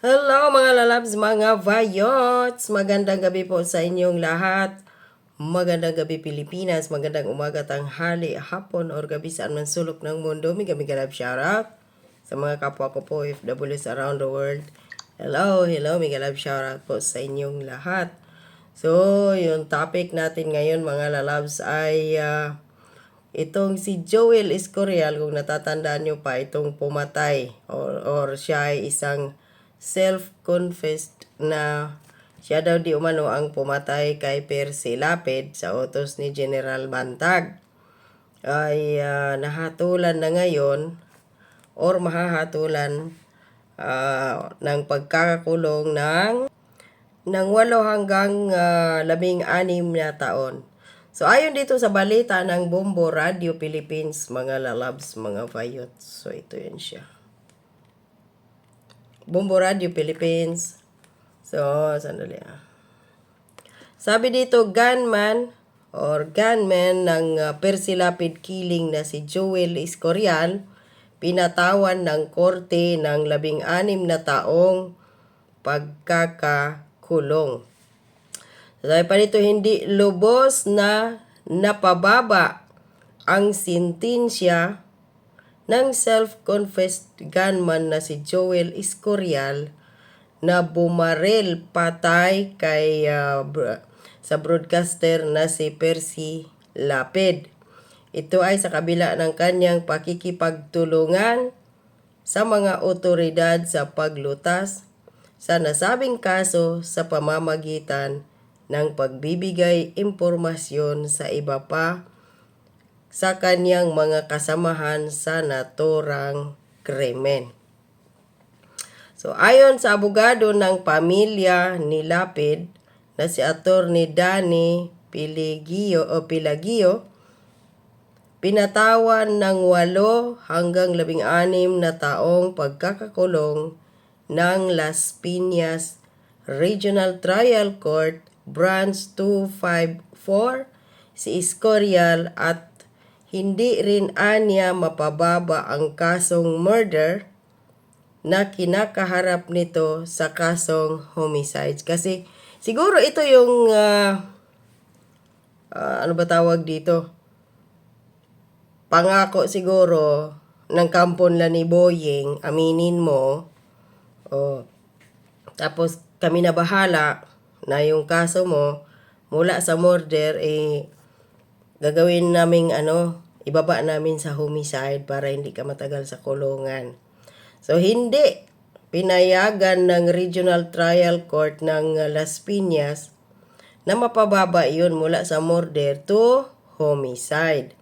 Hello mga lalabs, mga vayots! Magandang gabi po sa inyong lahat. Magandang gabi Pilipinas, magandang umaga, tanghali, hapon, or gabi saan man sulok ng mundo. May kami galab shoutout sa mga kapwa ko po FWs around the world. Hello, hello, may galab shoutout po sa inyong lahat. So, yung topic natin ngayon mga lalabs ay ah, itong si Joel Escorial, kung natatandaan nyo pa, itong pumatay or, or siya ay isang self-confessed na siya daw di umano ang pumatay kay Percy Lapid sa utos ni General Bantag. Ay ah, nahatulan na ngayon or mahahatulan ah, ng pagkakakulong ng ng walo hanggang ah, labing anim na taon. So ayon dito sa balita ng Bombo Radio Philippines, mga lalabs, mga vayots. So ito yun siya. Bombo Radio Philippines. So, sandali ah. Sabi dito, gunman or gunman ng uh, Persilapid killing na si Joel Escorial, pinatawan ng korte ng labing anim na taong pagkakakulong. Sabi pa dito, hindi lubos na napababa ang sintensya ng self-confessed gunman na si Joel Escorial na bumaril patay kay br- sa broadcaster na si Percy Lapid. Ito ay sa kabila ng kanyang pakikipagtulungan sa mga otoridad sa paglutas sa nasabing kaso sa pamamagitan ng pagbibigay impormasyon sa iba pa sa kanyang mga kasamahan sa naturang krimen. So ayon sa abogado ng pamilya ni Lapid na si Attorney Danny Piligio o Pilagio, pinatawan ng walo hanggang labing anim na taong pagkakakulong ng Las Piñas Regional Trial Court Branch 254 si Escorial at hindi rin anya mapababa ang kasong murder na kinakaharap nito sa kasong homicides. Kasi siguro ito yung ah, ah, ano ba tawag dito? Pangako siguro ng kampon la ni Boying, aminin mo. O, tapos kami na bahala na yung kaso mo mula sa murder eh gagawin naming ano, ibaba namin sa homicide para hindi ka matagal sa kulungan. So hindi pinayagan ng Regional Trial Court ng uh, Las Piñas na mapababa iyon mula sa murder to homicide.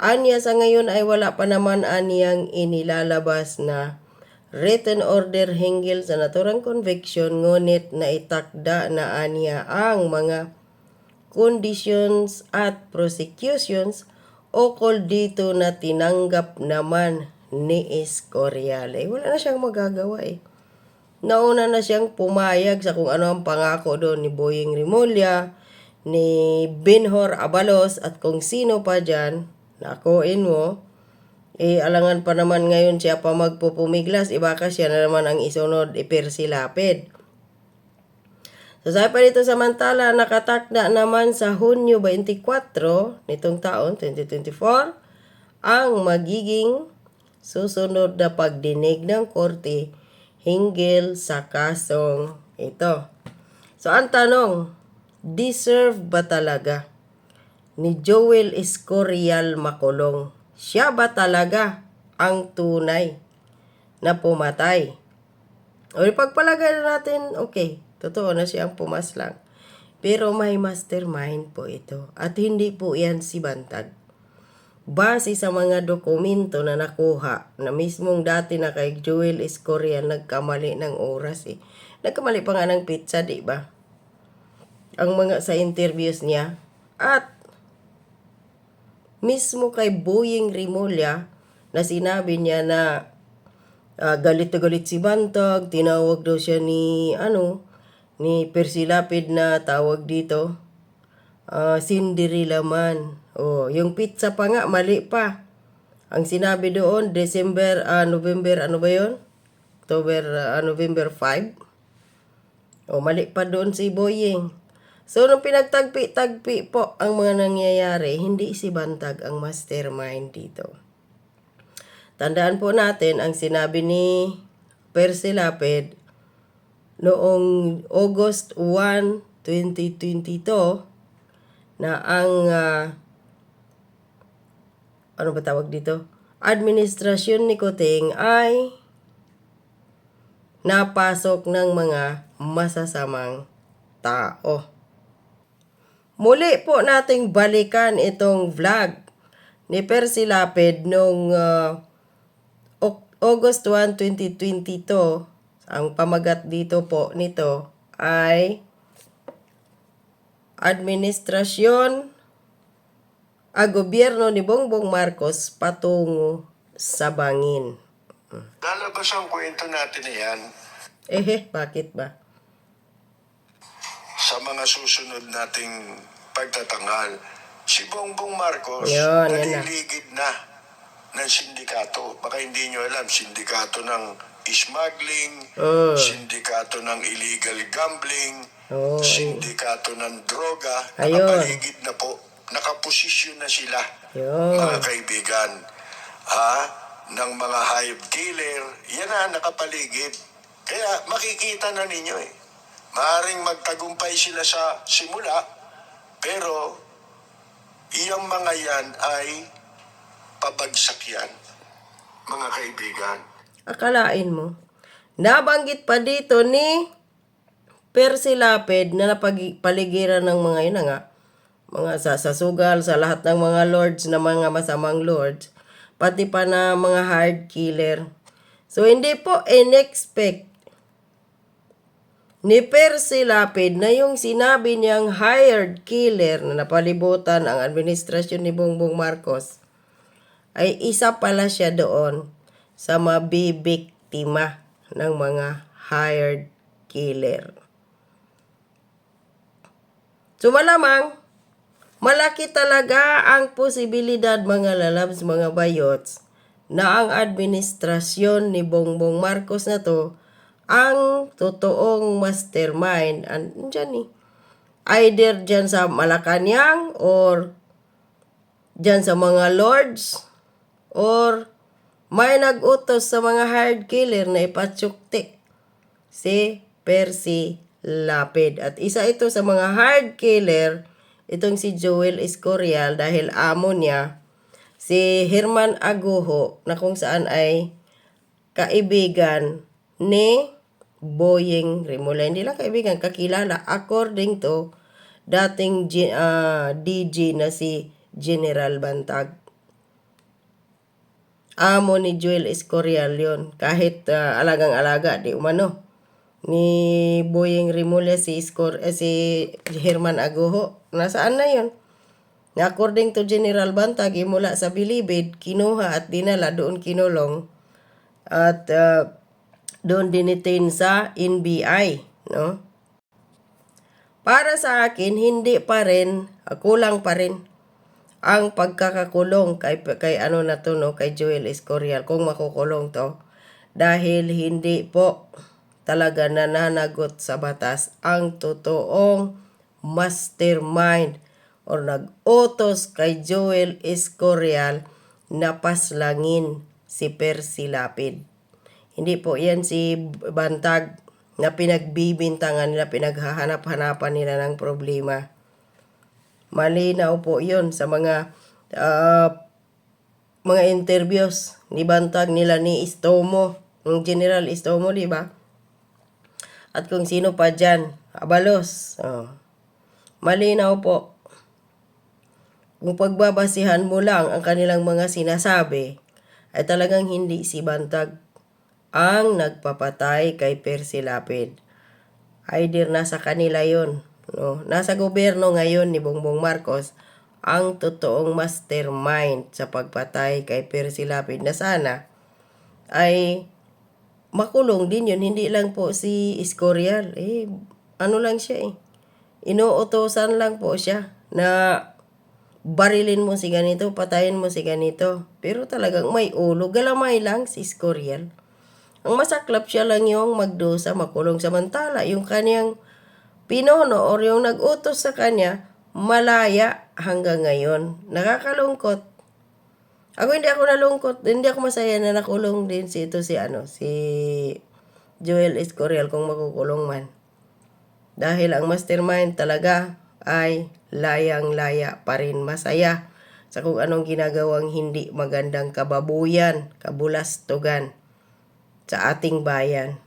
Anya sa ngayon ay wala pa naman aniyang inilalabas na written order hinggil sa naturang conviction ngunit na itakda na aniya ang mga conditions at prosecutions ukol dito na tinanggap naman ni Escorial. Eh, wala na siyang magagawa eh. Nauna na siyang pumayag sa kung ano ang pangako doon ni Boying Rimulya, ni Benhor Abalos at kung sino pa dyan, nakuin mo, eh alangan pa naman ngayon siya pa magpupumiglas, iba ka siya na naman ang isunod, ipirsilapid. So sabi pa samantala, nakatakda naman sa Hunyo 24 nitong taon, 2024, ang magiging susunod na pagdinig ng korte hinggil sa kasong ito. So ang tanong, deserve ba talaga ni Joel Escorial makulong? Siya ba talaga ang tunay na pumatay? O ipagpalagay na natin, okay, totoo na siyang pumaslang. Pero may mastermind po ito. At hindi po yan si Bantag. Base sa mga dokumento na nakuha na mismong dati na kay Joel Escorial nagkamali ng oras eh. Nagkamali pa nga ng pizza, di ba? Ang mga sa interviews niya. At mismo kay Boying Rimulya na sinabi niya na ah, galit na galit si Bantag, tinawag daw siya ni ano, ni Percy Lapid na tawag dito. Ah, Cinderella man. Oh, yung pizza pa nga mali pa. Ang sinabi doon December, ah, November, ano ba 'yon? October, ah, November 5. O, mali pa doon si Boying. So, nung pinagtagpi-tagpi po ang mga nangyayari, hindi si Bantag ang mastermind dito. Tandaan po natin ang sinabi ni Percy Lapid noong August 1, 2022 na ang ah, ano ba tawag dito? Administrasyon ni Kuting ay napasok ng mga masasamang tao. Muli po nating balikan itong vlog ni Percy Lapid noong Ok- August 1, 2022. Ang pamagat dito po nito ay Administrasyon a gobyerno ni Bongbong Marcos patungo sa bangin. Lalabas ang kwento natin na yan Ehe, bakit ba? sa mga susunod nating pagtatanghal. Si Bongbong Marcos, Yun, yan na. naliligid na ng sindikato. Baka hindi nyo alam, sindikato ng smuggling, Mm. sindikato ng illegal gambling, Oo, sindikato ng droga. Ayun. Nakapaligid na po. Nakaposisyon na sila. Yun. mga kaibigan, ha, ng mga hive killer, yan na nakapaligid. Kaya makikita na ninyo eh. Maaring magtagumpay sila sa simula, pero iyang mga yan ay pabagsak yan, mga kaibigan. Akalain mo. Nabanggit pa dito ni Percy Lapid na napaligiran ng mga yun nga, mga sasasugal sa lahat ng mga lords na mga masamang lords, pati pa na mga hard killer. So, hindi po in-expect ni Percy Lapid na yung sinabi niyang hired killer na napalibutan ang administrasyon ni Bongbong Marcos ay isa pala siya doon sa mabibiktima ng mga hired killer. So malamang, malaki talaga ang posibilidad mga lalabs, mga bayots, na ang administrasyon ni Bongbong Marcos na to ang totoong mastermind. And dyan eh. Either dyan sa Malacanang or dyan sa mga lords or may nag-utos sa mga hard killer na ipatsukti si Percy Lapid. At isa ito sa mga hard killer, itong si Joel Escorial dahil amo niya si Herman Aguho na kung saan ay kaibigan ni Boying Rimula. Hindi lang kaibigan, kakilala. According to dating G- ah, DG na si General Bantag amo ni Joel Escorial yun. Kahit ah, alagang-alaga, di umano. Ni Boyeng Rimulya si, Escor, eh, si Herman Aguho. Nasaan na yun? Na according to General Bantag, mula sa Bilibid, kinuha at dinala doon kinulong. At ah, doon dinitain sa NBI. No? Para sa akin, hindi pa rin, ah, kulang pa rin ang pagkakakulong kay, kay ano na to, no, kay Joel Escorial, kung makukulong to. Dahil hindi po talaga nananagot sa batas ang totoong mastermind or nag-utos kay Joel Escorial na paslangin si Percy Lapid. Hindi po yan si Bantag na pinagbibintangan nila, pinaghahanap-hanapan nila ng problema. Malinaw po yun sa mga ah, mga interviews ni Bantag nila ni Istomo, ng General Istomo, di ba? At kung sino pa dyan, Abalos. Oh. Malinaw po. Kung pagbabasihan mo lang ang kanilang mga sinasabi, ay talagang hindi si Bantag ang nagpapatay kay Percy Lapid. Either nasa kanila yon no? Nasa gobyerno ngayon ni Bongbong Marcos ang totoong mastermind sa pagpatay kay Percy Lapid na sana ay makulong din yun. Hindi lang po si Escorial. Eh, ano lang siya eh. Inuutosan lang po siya na barilin mo si ganito, patayin mo si ganito. Pero talagang may ulo. Galamay lang si Escorial. Ang masaklap siya lang yung magdusa, makulong samantala. Yung kanyang pinono or yung nag-utos sa kanya, malaya hanggang ngayon. Nakakalungkot. Ako hindi ako nalungkot, hindi ako masaya na nakulong din si ito si ano, si Joel Escorial kung makukulong man. Dahil ang mastermind talaga ay layang-laya pa rin masaya sa kung anong ginagawang hindi magandang kababuyan, kabulastugan sa ating bayan.